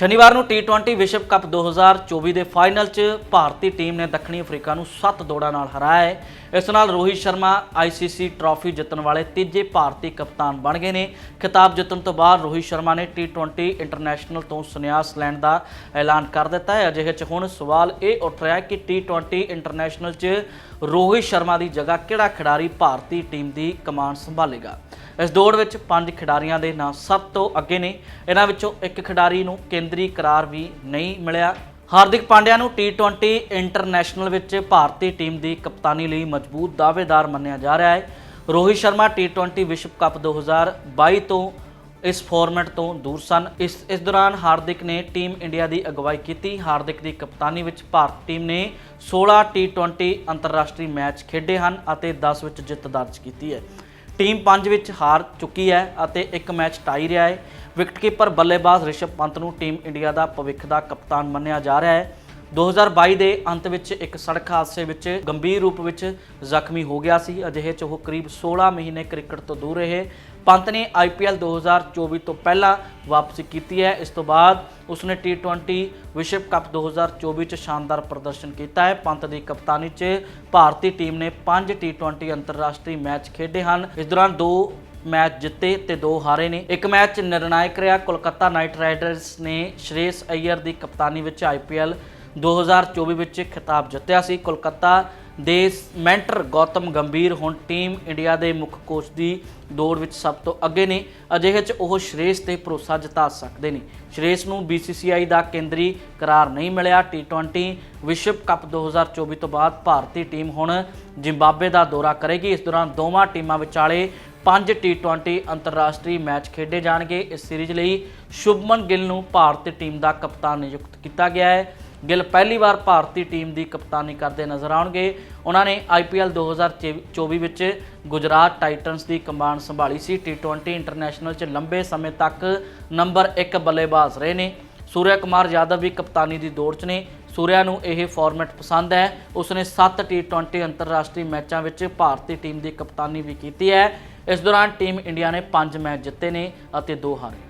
ਸ਼ਨੀਵਾਰ ਨੂੰ T20 ਵਿਸ਼ਵ ਕੱਪ 2024 ਦੇ ਫਾਈਨਲ 'ਚ ਭਾਰਤੀ ਟੀਮ ਨੇ ਦੱਖਣੀ ਅਫਰੀਕਾ ਨੂੰ 7 ਦੌੜਾਂ ਨਾਲ ਹਰਾਇਆ ਹੈ। ਇਸ ਨਾਲ ਰੋਹਿਤ ਸ਼ਰਮਾ ICC ਟਰਾਫੀ ਜਿੱਤਣ ਵਾਲੇ ਤੀਜੇ ਭਾਰਤੀ ਕਪਤਾਨ ਬਣ ਗਏ ਨੇ। ਖਿਤਾਬ ਜਿੱਤਣ ਤੋਂ ਬਾਅਦ ਰੋਹਿਤ ਸ਼ਰਮਾ ਨੇ T20 ਇੰਟਰਨੈਸ਼ਨਲ ਤੋਂ ਸੰਨਿਆਸ ਲੈਣ ਦਾ ਐਲਾਨ ਕਰ ਦਿੱਤਾ ਹੈ। ਅਜਿਹੇ 'ਚ ਹੁਣ ਸਵਾਲ ਇਹ ਉੱਠ ਰਿਹਾ ਹੈ ਕਿ T20 ਇੰਟਰਨੈਸ਼ਨਲ 'ਚ ਰੋਹਿਤ ਸ਼ਰਮਾ ਦੀ ਜਗ੍ਹਾ ਕਿਹੜਾ ਖਿਡਾਰੀ ਭਾਰਤੀ ਟੀਮ ਦੀ ਕਮਾਨ ਸੰਭਾਲੇਗਾ? ਇਸ ਦੌੜ ਵਿੱਚ ਪੰਜ ਖਿਡਾਰੀਆਂ ਦੇ ਨਾਂ ਸਭ ਤੋਂ ਅੱਗੇ ਨੇ। ਇਹਨਾਂ ਵਿੱਚੋਂ ਇੱਕ ਖਿਡਾਰੀ ਨੂੰ ਕੇਂਦਰੀ ਕਰਾਰ ਵੀ ਨਹੀਂ ਮਿਲਿਆ। ਹਾਰਦਿਕ ਪਾਂਡਿਆ ਨੂੰ T20 ਇੰਟਰਨੈਸ਼ਨਲ ਵਿੱਚ ਭਾਰਤੀ ਟੀਮ ਦੀ ਕਪਤਾਨੀ ਲਈ ਮਜ਼ਬੂਤ ਦਾਅਵੇਦਾਰ ਮੰਨਿਆ ਜਾ ਰਿਹਾ ਹੈ। ਰੋਹਿਤ ਸ਼ਰਮਾ T20 ਵਿਸ਼ਵ ਕੱਪ 2022 ਤੋਂ ਇਸ ਫਾਰਮੈਟ ਤੋਂ ਦੂਰ ਸਨ। ਇਸ ਇਸ ਦੌਰਾਨ ਹਾਰਦਿਕ ਨੇ ਟੀਮ ਇੰਡੀਆ ਦੀ ਅਗਵਾਈ ਕੀਤੀ। ਹਾਰਦਿਕ ਦੀ ਕਪਤਾਨੀ ਵਿੱਚ ਭਾਰਤ ਟੀਮ ਨੇ 16 T20 ਅੰਤਰਰਾਸ਼ਟਰੀ ਮੈਚ ਖੇਡੇ ਹਨ ਅਤੇ 10 ਵਿੱਚ ਜਿੱਤ ਦਰਜ ਕੀਤੀ ਹੈ। ਟੀਮ 5 ਵਿੱਚ ਹਾਰ ਚੁੱਕੀ ਹੈ ਅਤੇ ਇੱਕ ਮੈਚ ਟਾਈ ਰਿਹਾ ਹੈ। ਵਿਕਟਕੀਪਰ ਬੱਲੇਬਾਜ਼ ਰਿਸ਼ਭ ਪੰਤ ਨੂੰ ਟੀਮ ਇੰਡੀਆ ਦਾ ਭਵਿੱਖ ਦਾ ਕਪਤਾਨ ਮੰਨਿਆ ਜਾ ਰਿਹਾ ਹੈ। 2022 ਦੇ ਅੰਤ ਵਿੱਚ ਇੱਕ ਸੜਕ ਹਾਦਸੇ ਵਿੱਚ ਗੰਭੀਰ ਰੂਪ ਵਿੱਚ ਜ਼ਖਮੀ ਹੋ ਗਿਆ ਸੀ। ਅਜਿਹੇ 'ਚ ਉਹ ਕਰੀਬ 16 ਮਹੀਨੇ ਕ੍ਰਿਕਟ ਤੋਂ ਦੂਰ ਰਹੇ। ਪੰਤ ਨੇ IPL 2024 ਤੋਂ ਪਹਿਲਾਂ ਵਾਪਸੀ ਕੀਤੀ ਹੈ। ਇਸ ਤੋਂ ਬਾਅਦ ਉਸਨੇ T20 ਵਿਸ਼ਵ ਕੱਪ 2024 ਚ ਸ਼ਾਨਦਾਰ ਪ੍ਰਦਰਸ਼ਨ ਕੀਤਾ ਹੈ। ਪੰਤ ਦੀ ਕਪਤਾਨੀ 'ਚ ਭਾਰਤੀ ਟੀਮ ਨੇ 5 T20 ਅੰਤਰਰਾਸ਼ਟਰੀ ਮੈਚ ਖੇਡੇ ਹਨ। ਇਸ ਦੌਰਾਨ ਦੋ ਮੈਚ ਜਿੱਤੇ ਤੇ ਦੋ ਹਾਰੇ ਨੇ। ਇੱਕ ਮੈਚ ਨਿਰਣਾਇਕ ਰਿਹਾ। ਕੋਲਕਾਤਾ ਨਾਈਟ ਰਾਈਡਰਸ ਨੇ ਸ਼੍ਰੇਸ ਅਈਅਰ ਦੀ ਕਪਤਾਨੀ ਵਿੱਚ IPL 2024 ਵਿੱਚ ਖਿਤਾਬ ਜਿੱਤਿਆ ਸੀ। ਕੋਲਕਾਤਾ ਦੇ ਮੈਂਟਰ ਗੌਤਮ ਗੰਭੀਰ ਹੁਣ ਟੀਮ ਇੰਡੀਆ ਦੇ ਮੁੱਖ ਕੋਚ ਦੀ ਦੌੜ ਵਿੱਚ ਸਭ ਤੋਂ ਅੱਗੇ ਨੇ। ਅਜਿਹੇ 'ਚ ਉਹ ਸ਼੍ਰੇਸ਼ ਤੇ ਭਰੋਸਾ ਜਤਾ ਸਕਦੇ ਨੇ। ਸ਼੍ਰੇਸ਼ ਨੂੰ BCCI ਦਾ ਕੇਂਦਰੀ ਕਰਾਰ ਨਹੀਂ ਮਿਲਿਆ। T20 ਵਿਸ਼ਵ ਕੱਪ 2024 ਤੋਂ ਬਾਅਦ ਭਾਰਤੀ ਟੀਮ ਹੁਣ ਜ਼ਿੰਬਾਬਵੇ ਦਾ ਦੌਰਾ ਕਰੇਗੀ। ਇਸ ਦੌਰਾਨ ਦੋਵਾਂ ਟੀਮਾਂ ਵਿਚਾਲੇ ਪੰਜ T20 ਅੰਤਰਰਾਸ਼ਟਰੀ ਮੈਚ ਖੇਡੇ ਜਾਣਗੇ। ਇਸ ਸੀਰੀਜ਼ ਲਈ ਸ਼ੁਭਮਨ ਗਿੱਲ ਨੂੰ ਭਾਰਤੀ ਟੀਮ ਦਾ ਕਪਤਾਨ ਨਿਯੁਕਤ ਕੀਤਾ ਗਿਆ ਹੈ। ਗਿੱਲ ਪਹਿਲੀ ਵਾਰ ਭਾਰਤੀ ਟੀਮ ਦੀ ਕਪਤਾਨੀ ਕਰਦੇ ਨਜ਼ਰ ਆਉਣਗੇ। ਉਹਨਾਂ ਨੇ IPL 2024 ਵਿੱਚ ਗੁਜਰਾਤ ਟਾਈਟਨਸ ਦੀ ਕਮਾਂਡ ਸੰਭਾਲੀ ਸੀ। T20 ਇੰਟਰਨੈਸ਼ਨਲ 'ਚ ਲੰਬੇ ਸਮੇਂ ਤੱਕ ਨੰਬਰ 1 ਬੱਲੇਬਾਜ਼ ਰਹੇ ਨੇ। ਸੂਰਿਆ ਕੁਮਾਰ ਯਾਦਵ ਵੀ ਕਪਤਾਨੀ ਦੀ ਦੌੜ 'ਚ ਨੇ। ਸੂਰਿਆ ਨੂੰ ਇਹ ਫਾਰਮੈਟ ਪਸੰਦ ਹੈ। ਉਸਨੇ 7 T20 ਅੰਤਰਰਾਸ਼ਟਰੀ ਮੈਚਾਂ ਵਿੱਚ ਭਾਰਤੀ ਟੀਮ ਦੀ ਕਪਤਾਨੀ ਵੀ ਕੀਤੀ ਹੈ। ਇਸ ਦੌਰਾਨ ਟੀਮ ਇੰਡੀਆ ਨੇ 5 ਮੈਚ ਜਿੱਤੇ ਨੇ ਅਤੇ 2 ਹਾਰੇ।